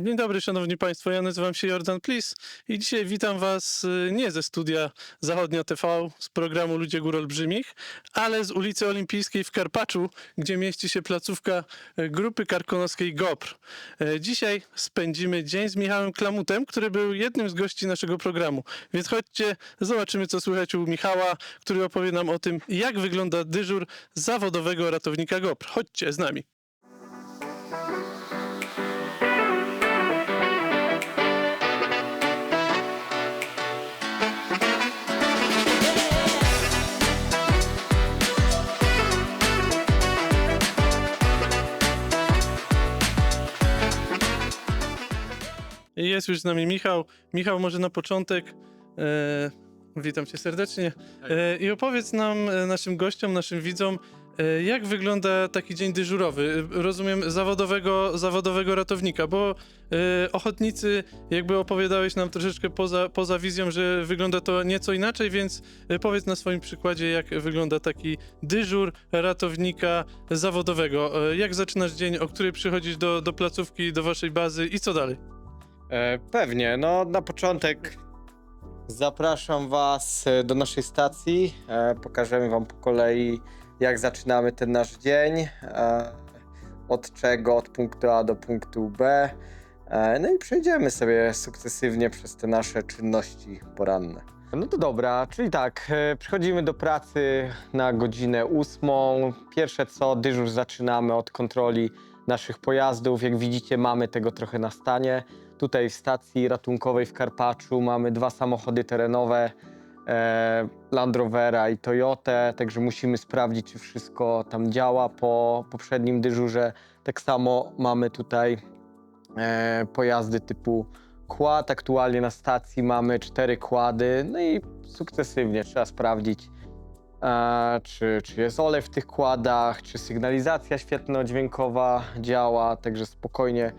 Dzień dobry, szanowni państwo. Ja nazywam się Jordan Plis i dzisiaj witam was y, nie ze studia Zachodnia TV z programu Ludzie Gór Olbrzymich, ale z ulicy Olimpijskiej w Karpaczu, gdzie mieści się placówka y, grupy karkonoskiej GOPR. Y, Dzisiaj spędzimy dzień z Michałem Klamutem, który był jednym z gości naszego programu. Więc chodźcie, zobaczymy co słychać u Michała, który opowie nam o tym, jak wygląda dyżur zawodowego ratownika GOPR. Chodźcie z nami. Jest już z nami Michał. Michał, może na początek. E, witam cię serdecznie. E, I opowiedz nam, e, naszym gościom, naszym widzom, e, jak wygląda taki dzień dyżurowy? E, Rozumiem, zawodowego, zawodowego ratownika, bo e, ochotnicy, jakby opowiadałeś nam troszeczkę poza, poza wizją, że wygląda to nieco inaczej, więc e, powiedz na swoim przykładzie, jak wygląda taki dyżur ratownika zawodowego. E, Jak zaczynasz dzień, o której przychodzisz do, do placówki, do waszej bazy i co dalej? E, pewnie, no na początek zapraszam Was e, do naszej stacji. E, pokażemy Wam po kolei, jak zaczynamy ten nasz dzień. Od czego, od punktu A do punktu B. No i przejdziemy sobie sukcesywnie przez te nasze czynności poranne. No to dobra, czyli tak, przychodzimy do pracy na godzinę ósmą. Pierwsze co, dyżur zaczynamy od kontroli naszych pojazdów. Jak widzicie, mamy tego trochę na stanie. Tutaj w stacji ratunkowej w Karpaczu mamy dwa samochody terenowe, e, Land Rovera i Toyotę, także musimy sprawdzić, czy wszystko tam działa po poprzednim dyżurze. Tak samo mamy tutaj e, pojazdy typu quad. Aktualnie na stacji mamy cztery kłady, no i sukcesywnie trzeba sprawdzić, e, czy, czy jest olej w tych kładach, czy sygnalizacja świetlno-dźwiękowa działa, także spokojnie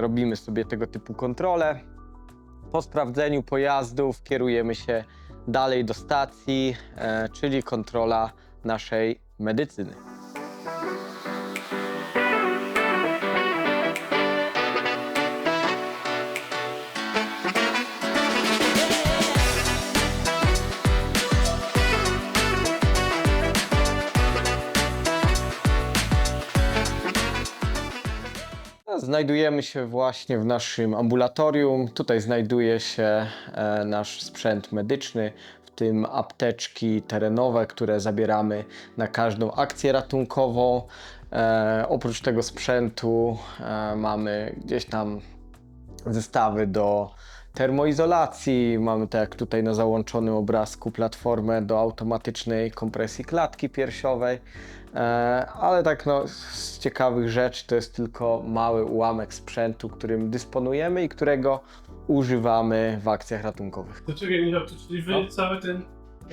robimy sobie tego typu kontrole. Po sprawdzeniu pojazdów kierujemy się dalej do stacji, e, czyli kontrola naszej medycyny. Znajdujemy się właśnie w naszym ambulatorium. Tutaj znajduje się e, nasz sprzęt medyczny, w tym apteczki terenowe, które zabieramy na każdą akcję ratunkową. E, oprócz tego sprzętu e, mamy gdzieś tam zestawy do termoizolacji. Mamy tak jak tutaj na załączonym obrazku platformę do automatycznej kompresji klatki piersiowej. E, ale tak no, z ciekawych rzeczy to jest tylko mały ułamek sprzętu, którym dysponujemy i którego używamy w akcjach ratunkowych. To czekaj, Michał, to czyli wy No. cały ten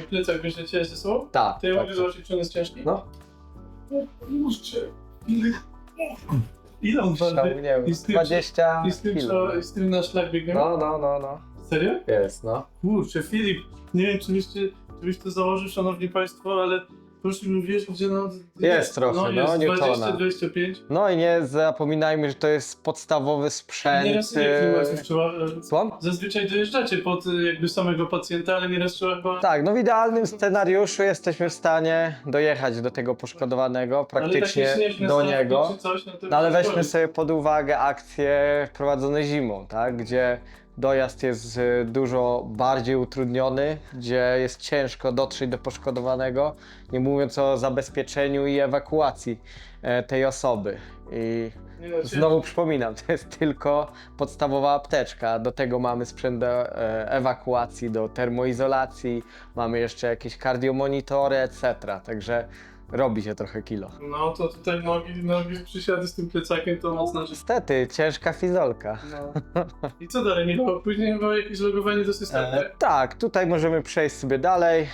plecak bierzecie ze sobą? Tak, To ja tak, mogę tak. zobaczyć, czy on jest ciężki? No, Kurczę. Ile, ile on waży? z tym, 20 I z tym, kilo. co, i z tym na szlak biegniemy? No, no, no, no. Serio? Jest, no. Kurczę, Filip, nie wiem, czy byście, czy byś to założył, szanowni państwo, ale mi wierzyć, że no... Jest trochę, no. no, jest Newtona. 20-25. No i nie zapominajmy, że to jest podstawowy sprzęt. Nieraz nie klimatów trzeba... e, Słucham? Zazwyczaj dojeżdżacie pod e, jakby samego pacjenta, ale nieraz trzeba chyba... Tak, no w idealnym scenariuszu jesteśmy w stanie dojechać do tego poszkodowanego, praktycznie do niego. Coś, no, No ale weźmy sobie pod uwagę akcje prowadzone zimą, tak? Gdzie dojazd jest y, dużo bardziej utrudniony, gdzie jest ciężko dotrzeć do poszkodowanego, nie mówiąc o zabezpieczeniu i ewakuacji e, tej osoby. I no, znowu przypominam, to jest tylko podstawowa apteczka. Do tego mamy sprzęt do e, ewakuacji, do termoizolacji, mamy jeszcze jakieś kardiomonitory, etc. Także robi się trochę kilo. No to tutaj nogi, nogi przysiady z tym plecakiem to mocno. Niestety, ciężka fizolka. No. I co dalej, Michał? Później chyba jakieś logowanie do systemu, E, tak, tutaj możemy przejść sobie dalej.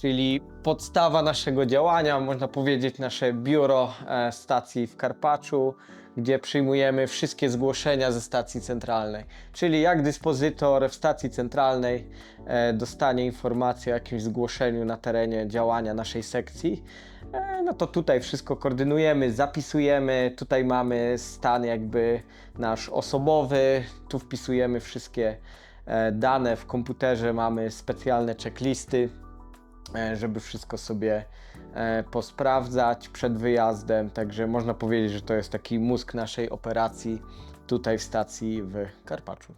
Czyli podstawa naszego działania, można powiedzieć, nasze biuro e, stacji w Karpaczu, gdzie przyjmujemy wszystkie zgłoszenia ze stacji centralnej. Czyli jak dyspozytor w stacji centralnej e, dostanie informację o jakimś zgłoszeniu na terenie działania naszej sekcji, e, no to tutaj wszystko koordynujemy, zapisujemy. Tutaj mamy stan jakby nasz osobowy, tu wpisujemy wszystkie dane. W komputerze mamy specjalne checklisty, żeby wszystko sobie e, posprawdzać przed wyjazdem. Także można powiedzieć, że to jest taki mózg naszej operacji tutaj w stacji w Karpaczu.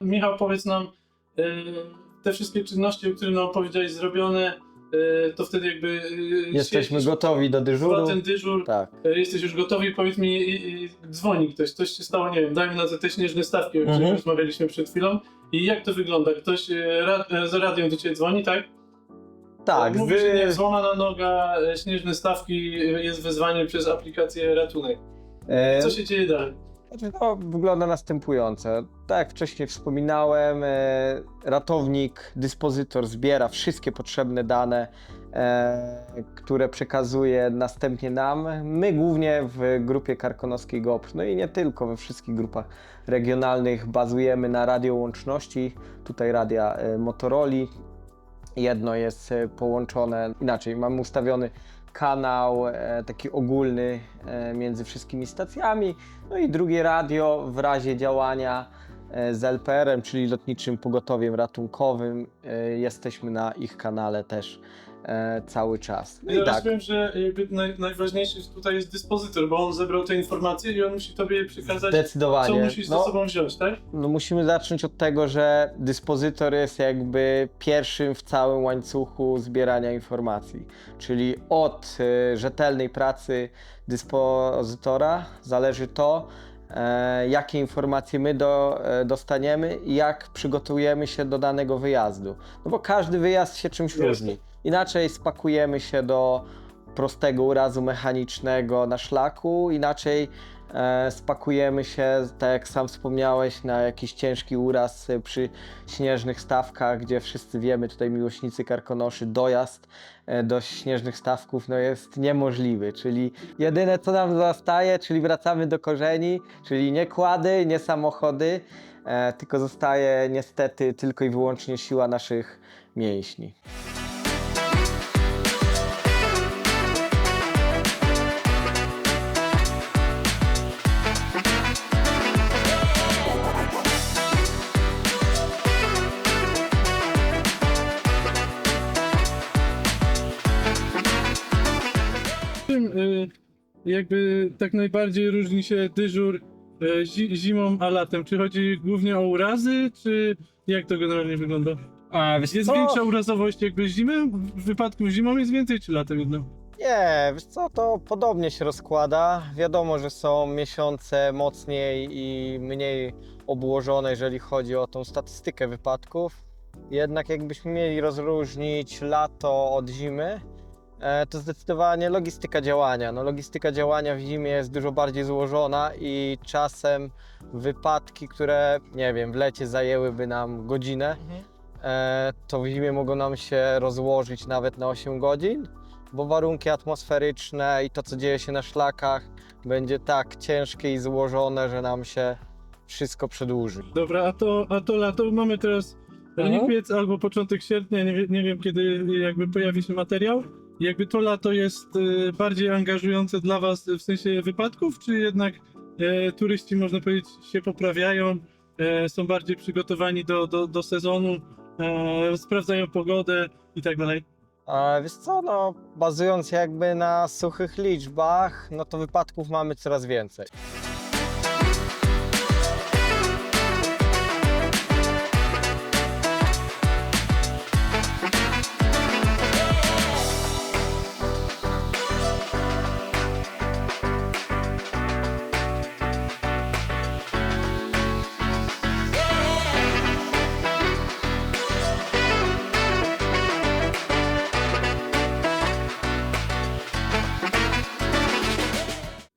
Michał, powiedz nam, e, te wszystkie czynności, o których nam opowiedziałeś, zrobione, e, to wtedy jakby... e, Jesteśmy siedzisz, gotowi do dyżuru. ten dyżur, Tak. e, jesteś już gotowy, powiedz mi, i- i dzwoni ktoś, coś się stało, nie wiem, dajmy na to te śnieżne stawki, o których Mhm. rozmawialiśmy przed chwilą. I jak to wygląda? Ktoś e, ra, e, za radiem do ciebie dzwoni, tak? Tak, Mówi, że nie, z, złamana noga, e, śnieżne stawki, e, jest wezwanie przez aplikację ratunek. e, Co się dzieje dalej? Znaczy, to wygląda następująco. Tak jak wcześniej wspominałem, e, ratownik, dyspozytor zbiera wszystkie potrzebne dane, e, które przekazuje następnie nam. My głównie w grupie karkonoskiej GOPR, no i nie tylko, we wszystkich grupach regionalnych bazujemy na radiołączności, tutaj radia e, Motorola. Jedno jest połączone inaczej, mamy ustawiony kanał e, taki ogólny e, między wszystkimi stacjami, no i drugie radio w razie działania e, z LPR-em, czyli Lotniczym Pogotowiem Ratunkowym. Jesteśmy na ich kanale też e, cały czas. No Ja i tak, rozumiem, że jakby naj, najważniejszy tutaj jest dyspozytor, bo on zebrał te informacje i on musi tobie przekazać, co zdecydowanie. musisz ze No, sobą wziąć, tak? no musimy zacząć od tego, że dyspozytor jest jakby pierwszym w całym łańcuchu zbierania informacji. Czyli od y, rzetelnej pracy dyspozytora zależy to, jakie informacje my do, e, dostaniemy i jak przygotujemy się do danego wyjazdu. No bo każdy wyjazd się czymś Jasne. różni. Inaczej spakujemy się do prostego urazu mechanicznego na szlaku, inaczej e, spakujemy się, tak jak sam wspomniałeś, na jakiś ciężki uraz e, przy śnieżnych stawkach, gdzie wszyscy wiemy, tutaj miłośnicy karkonoszy, dojazd e, do śnieżnych stawków no jest niemożliwy, czyli jedyne co nam zostaje, czyli wracamy do korzeni, czyli nie kłady, nie samochody, e, tylko zostaje niestety tylko i wyłącznie siła naszych mięśni. Czym y, jakby tak najbardziej różni się dyżur y, zi, zimą a latem? Czy chodzi głównie o urazy, czy jak to generalnie wygląda? A, wiesz Jest większa urazowość jakby zimy? W wypadku zimą jest więcej, czy latem jednak? Nie, wiesz co, to podobnie się rozkłada. Wiadomo, że są miesiące mocniej i mniej obłożone, jeżeli chodzi o tą statystykę wypadków. Jednak jakbyśmy mieli rozróżnić lato od zimy, to zdecydowanie logistyka działania. No, logistyka działania w zimie jest dużo bardziej złożona i czasem wypadki, które, nie wiem, w lecie zajęłyby nam godzinę, e, to w zimie mogą nam się rozłożyć nawet na 8 godzin, bo warunki atmosferyczne i to, co dzieje się na szlakach, będzie tak ciężkie i złożone, że nam się wszystko przedłuży. Dobra, a to, a to lato mamy teraz Mhm. lipiec albo początek sierpnia, nie, nie wiem kiedy jakby pojawi się materiał. Jakby to lato jest y, bardziej angażujące dla was w sensie wypadków, czy jednak e, turyści można powiedzieć się poprawiają, e, są bardziej przygotowani do, do, do sezonu, e, sprawdzają pogodę i tak dalej. A wiesz co, no bazując jakby na suchych liczbach, no to wypadków mamy coraz więcej.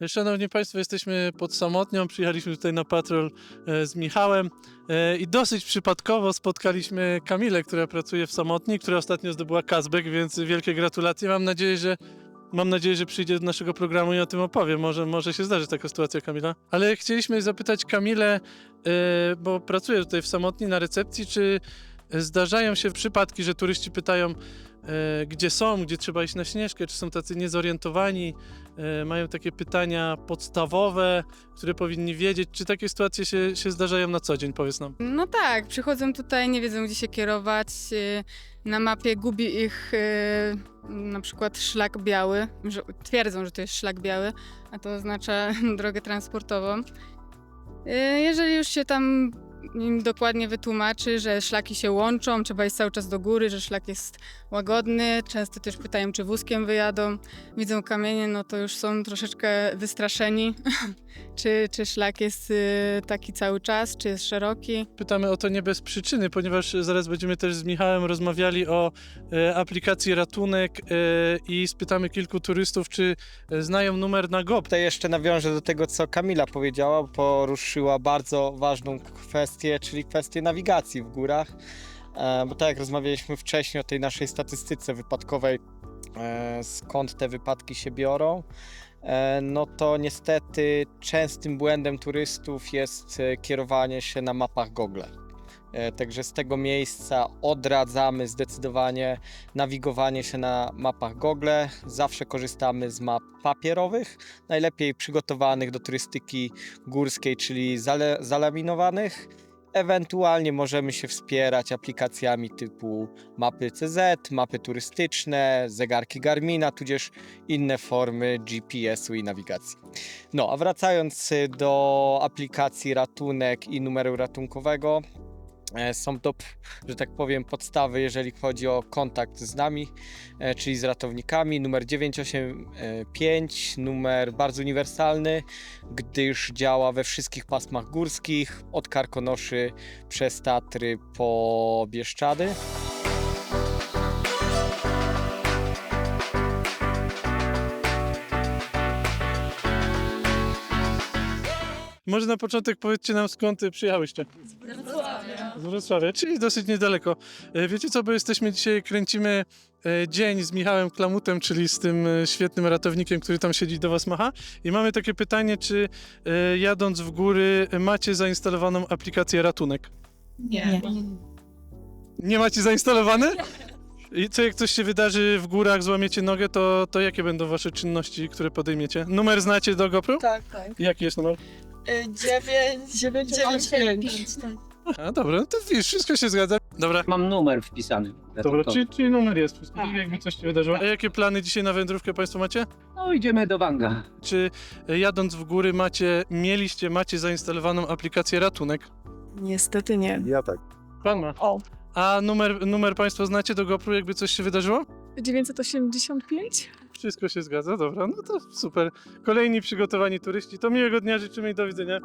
Szanowni Państwo, jesteśmy pod Samotnią, przyjechaliśmy tutaj na patrol e, z Michałem e, i dosyć przypadkowo spotkaliśmy Kamilę, która pracuje w Samotni, która ostatnio zdobyła Kazbek, więc wielkie gratulacje. Mam nadzieję, że Mam nadzieję, że przyjdzie do naszego programu i o tym opowie. Może, może się zdarzy taka sytuacja, Kamila. Ale chcieliśmy zapytać Kamilę, e, bo pracuje tutaj w Samotni na recepcji, czy zdarzają się przypadki, że turyści pytają, gdzie są, gdzie trzeba iść na śnieżkę, czy są tacy niezorientowani, e, mają takie pytania podstawowe, które powinni wiedzieć. Czy takie sytuacje się, się zdarzają na co dzień, powiedz nam? No tak, przychodzą tutaj, nie wiedzą gdzie się kierować. y, Na mapie gubi ich na przykład szlak biały, że twierdzą, że to jest szlak biały, a to oznacza drogę transportową. Jeżeli już się tam im dokładnie wytłumaczy, że szlaki się łączą, trzeba iść cały czas do góry, że szlak jest łagodny, często też pytają, czy wózkiem wyjadą, widzą kamienie, no to już są troszeczkę wystraszeni, czy, czy szlak jest y, taki cały czas, czy jest szeroki. Pytamy o to nie bez przyczyny, ponieważ zaraz będziemy też z Michałem rozmawiali o e, aplikacji Ratunek e, i spytamy kilku turystów, czy e, znają numer na GOP. Tutaj jeszcze nawiążę do tego, co Kamila powiedziała, poruszyła bardzo ważną kwestię, czyli kwestię nawigacji w górach. E, Bo tak jak rozmawialiśmy wcześniej o tej naszej statystyce wypadkowej, e, skąd te wypadki się biorą, e, no to niestety częstym błędem turystów jest kierowanie się na mapach Google. E, Także z tego miejsca odradzamy zdecydowanie nawigowanie się na mapach Google. Zawsze korzystamy z map papierowych, najlepiej przygotowanych do turystyki górskiej, czyli zale, zalaminowanych. Ewentualnie możemy się wspierać aplikacjami typu mapy CZ, mapy turystyczne, zegarki Garmina, tudzież inne formy GPS-u i nawigacji. No, a wracając y, do aplikacji ratunek i numeru ratunkowego, są to, że tak powiem, podstawy, jeżeli chodzi o kontakt z nami, e, czyli z ratownikami. Numer 985, numer bardzo uniwersalny, gdyż działa we wszystkich pasmach górskich, od Karkonoszy przez Tatry po Bieszczady. Może na początek powiedzcie nam, skąd przyjechałyście? Z Wrocławia, czyli dosyć niedaleko. E, Wiecie co, bo jesteśmy dzisiaj, kręcimy e, dzień z Michałem Klamutem, czyli z tym e, świetnym ratownikiem, który tam siedzi do was macha. I mamy takie pytanie, czy e, jadąc w góry e, macie zainstalowaną aplikację Ratunek? Nie. Nie macie zainstalowane? I co jak coś się wydarzy w górach, złamiecie nogę, to, to jakie będą wasze czynności, które podejmiecie? Numer znacie do GoPro? Tak, tak. Jaki jest numer? 9, 9, 9, 5. A dobra, no to wiesz, wszystko się zgadza. Dobra, Mam numer wpisany. dobra, czyli, czyli numer jest, wszystko, Tak. jakby coś się wydarzyło. A jakie plany dzisiaj na wędrówkę państwo macie? No idziemy do Wanga. Czy e, jadąc w góry macie, mieliście, macie zainstalowaną aplikację Ratunek? Niestety nie. Ja tak. Pan ma. O, A numer, numer państwo znacie do GoPro, jakby coś się wydarzyło? 985? Wszystko się zgadza, dobra, no to super. Kolejni przygotowani turyści, to miłego dnia życzymy i do widzenia.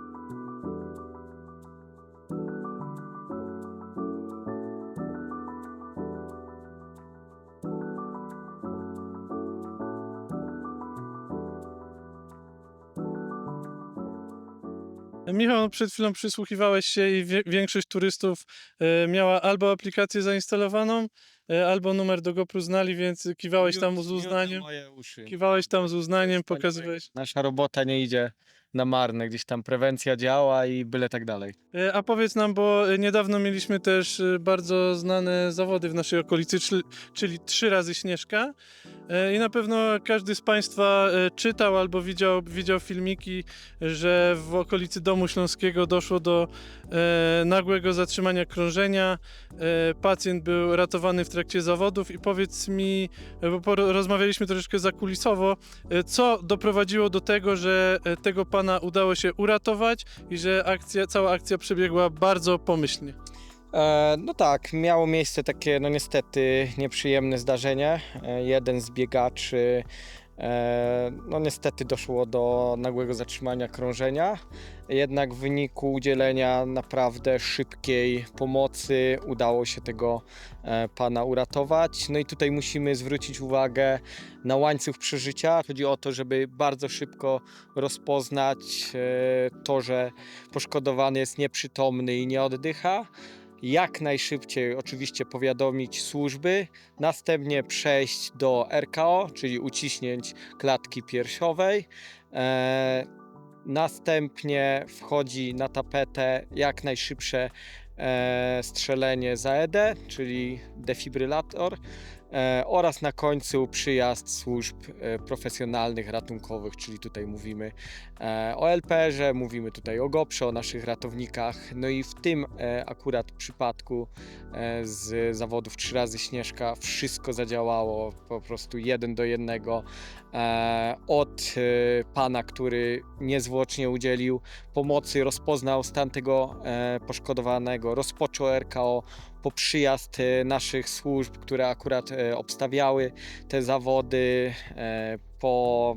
Michał, przed chwilą przysłuchiwałeś się i wie, większość turystów e, miała albo aplikację zainstalowaną, e, albo numer do GoPro znali, więc kiwałeś tam z uznaniem. Kiwałeś tam z uznaniem, Wspaniałe. pokazywałeś. Nasza robota nie idzie na marne, gdzieś tam prewencja działa i byle tak dalej. E, A powiedz nam, bo e, niedawno mieliśmy też e, bardzo znane zawody w naszej okolicy, czyli, trzy razy Śnieżka. I na pewno każdy z Państwa czytał albo widział, widział filmiki, że w okolicy Domu Śląskiego doszło do nagłego zatrzymania krążenia. Pacjent był ratowany w trakcie zawodów i powiedz mi, bo rozmawialiśmy troszeczkę zakulisowo, co doprowadziło do tego, że tego pana udało się uratować i że akcja, cała akcja przebiegła bardzo pomyślnie. E, no tak, miało miejsce takie, no niestety, nieprzyjemne zdarzenie. E, jeden z biegaczy No niestety doszło do nagłego zatrzymania krążenia, jednak w wyniku udzielenia naprawdę szybkiej pomocy udało się tego e, pana uratować. No i tutaj musimy zwrócić uwagę na łańcuch przeżycia. Chodzi o to, żeby bardzo szybko rozpoznać e, to, że poszkodowany jest nieprzytomny i nie oddycha. Jak najszybciej oczywiście powiadomić służby, następnie przejść do RKO, czyli uciśnięć klatki piersiowej. E, następnie wchodzi na tapetę jak najszybsze e, strzelenie za ED, czyli defibrylator. E, oraz na końcu przyjazd służb e, profesjonalnych, ratunkowych, czyli tutaj mówimy e, o LPR-ze, mówimy tutaj o GOPRze, o naszych ratownikach. No i w tym akurat przypadku z zawodów trzy razy Śnieżka wszystko zadziałało po prostu jeden do jednego. Od pana, który niezwłocznie udzielił pomocy, rozpoznał stan tego poszkodowanego, rozpoczął RKO po przyjazd e, naszych służb, które akurat e, obstawiały te zawody, e, po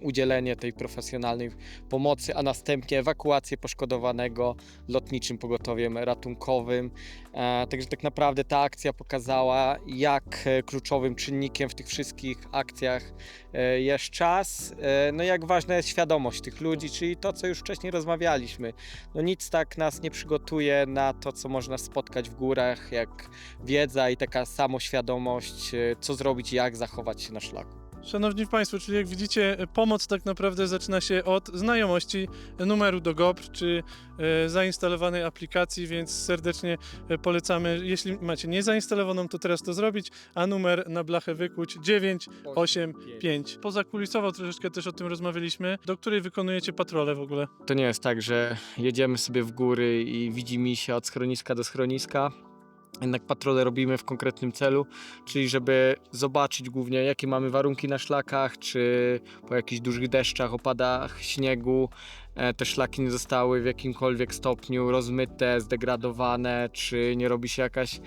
udzielenie tej profesjonalnej pomocy, a następnie ewakuację poszkodowanego lotniczym pogotowiem ratunkowym. E, Także tak naprawdę ta akcja pokazała, jak e, kluczowym czynnikiem w tych wszystkich akcjach e, jest czas, no jak ważna jest świadomość tych ludzi, czyli to, co już wcześniej rozmawialiśmy. No nic tak nas nie przygotuje na to, co można spotkać w górach, jak wiedza i taka samoświadomość, co zrobić jak zachować się na szlaku. Szanowni Państwo, czyli jak widzicie, pomoc tak naprawdę zaczyna się od znajomości numeru do GOPR czy e, zainstalowanej aplikacji, więc serdecznie e, polecamy, jeśli macie niezainstalowaną, to teraz to zrobić, a numer na blachę wykuć 985. Pozakulisowo troszeczkę też o tym rozmawialiśmy, do której wykonujecie patrole w ogóle. To nie jest tak, że jedziemy sobie w góry i widzimy się od schroniska do schroniska. Jednak patrole robimy w konkretnym celu, czyli żeby zobaczyć głównie jakie mamy warunki na szlakach, czy po jakichś dużych deszczach, opadach śniegu e, te szlaki nie zostały w jakimkolwiek stopniu rozmyte, zdegradowane, czy nie robi się jakaś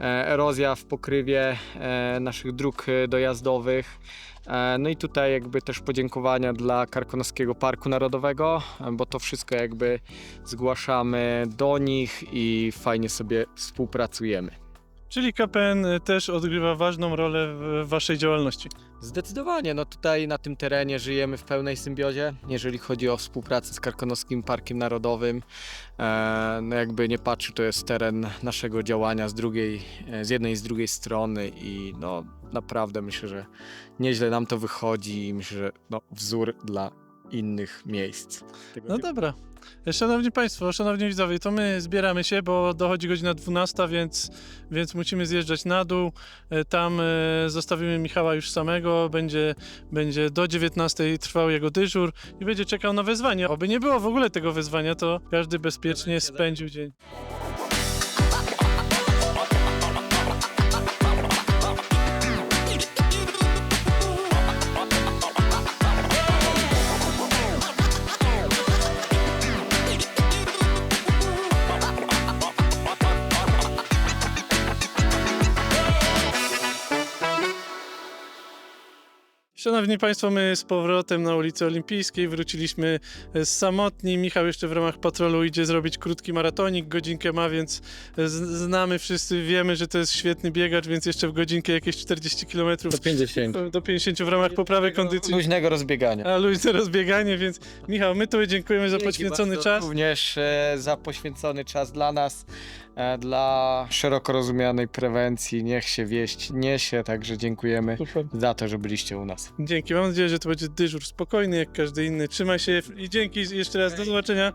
e, erozja w pokrywie e, naszych dróg dojazdowych. E, No i tutaj jakby też podziękowania dla Karkonoskiego Parku Narodowego, bo to wszystko jakby zgłaszamy do nich i fajnie sobie współpracujemy. Czyli KPN też odgrywa ważną rolę w waszej działalności. Zdecydowanie, no tutaj na tym terenie żyjemy w pełnej symbiozie, jeżeli chodzi o współpracę z Karkonoskim Parkiem Narodowym. E, no jakby nie patrzy, to jest teren naszego działania z drugiej, e, z jednej i z drugiej strony i no naprawdę myślę, że nieźle nam to wychodzi i myślę, że no, wzór dla innych miejsc. Tego No typu. dobra. Szanowni Państwo, szanowni widzowie, to my zbieramy się, bo dochodzi godzina 12, więc, więc musimy zjeżdżać na dół. E, Tam e, zostawimy Michała już samego, będzie, będzie do 19 trwał jego dyżur i będzie czekał na wezwanie. Oby nie było w ogóle tego wezwania, to każdy bezpiecznie spędził dzień. Szanowni Państwo, my z powrotem na ulicy Olimpijskiej wróciliśmy e, samotni. Michał jeszcze w ramach patrolu idzie zrobić krótki maratonik, godzinkę ma, więc z- znamy wszyscy, wiemy, że to jest świetny biegacz, więc jeszcze w godzinkę jakieś 40 km Do 50. do 50 w ramach poprawy kondycji. Luźnego rozbiegania. A luźne rozbieganie, więc Michał, my Tobie dziękujemy za poświęcony czas. Również e, za poświęcony czas dla nas, e, dla szeroko rozumianej prewencji. Niech się wieść niesie, także dziękujemy Super. za to, że byliście u nas. Dzięki, mam nadzieję, że to będzie dyżur spokojny jak każdy inny. Trzymaj się i dzięki jeszcze raz, do zobaczenia.